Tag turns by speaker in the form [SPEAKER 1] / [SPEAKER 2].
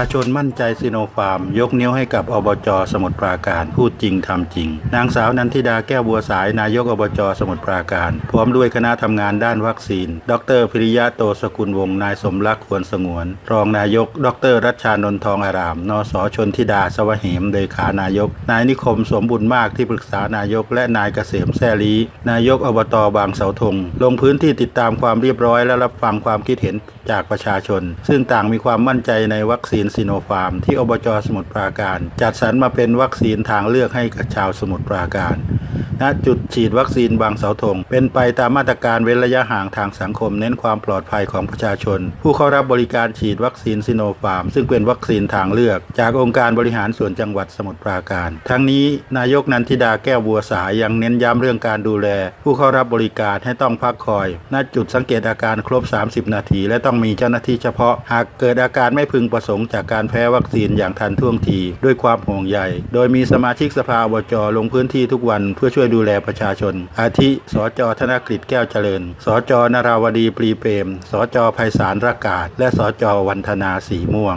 [SPEAKER 1] า
[SPEAKER 2] ชนมั่นใจซิโนฟาร์ม ยกนิ้วให้กับอบจสมุทรปราการพูดจริงทำจริง นางสาวนันทิดาแก้วบัวสายนายกอบจสมุทรปราการ พร้อมด้วยคณะทำงานด้านวัคซีน ดรพิริยะโตสกุลวงศ์นายสมรักควรสงวน รองนายก ดรรัชชานนท์ทองอาราม นสชนทิดาสวเหมเลขานายก นายนิคมสมบุญมากที่ปรึกษานายก และนายเกษมแซ่ลีนายกอบตบางเสาธงลงพื้นที่ติดตามความเรียบร้อยและรับฟังความคิดเห็น จากประชาชน ซึ่งต่างมีความมั่นใจในวัคซีนซิโนฟาร์ม ที่อบจสมุทรปราการ จัดสรรมาเป็นวัคซีนทางเลือกให้กับชาวสมุทรปราการ ณจุดฉีดวัคซีนบางเสาธง เป็นไปตามมาตรการเว้นระยะห่างทางสังคม เน้นความปลอดภัยของประชาชน ผู้เข้ารับบริการฉีดวัคซีนซิโนฟาร์ม ซึ่งเป็นวัคซีนทางเลือก จากองค์การบริหารส่วนจังหวัดสมุทรปราการ ทั้งนี้นายกนันทิดาแก้วบัวสายยังเน้นย้ำเรื่องการดูแล ผู้เข้ารับบริการให้ต้องพักคอย ณจุดสังเกตอาการครบ 30 นาที และต้องมีเจ้าหน้าที่เฉพาะ หากเกิดอาการไม่พึงประสงค์จากการแพ้วัคซีนอย่างทันท่วงที ด้วยความห่วงใยโดยมีสมาชิกสภาอบจลงพื้นที่ทุกวันเพื่อช่วยดูแลประชาชน อาทิ สจธนกฤษแก้วเจริญ สจนราวดีปรีเปรม สจไพศาลรักกาศ และสจวันธนาสีม่วง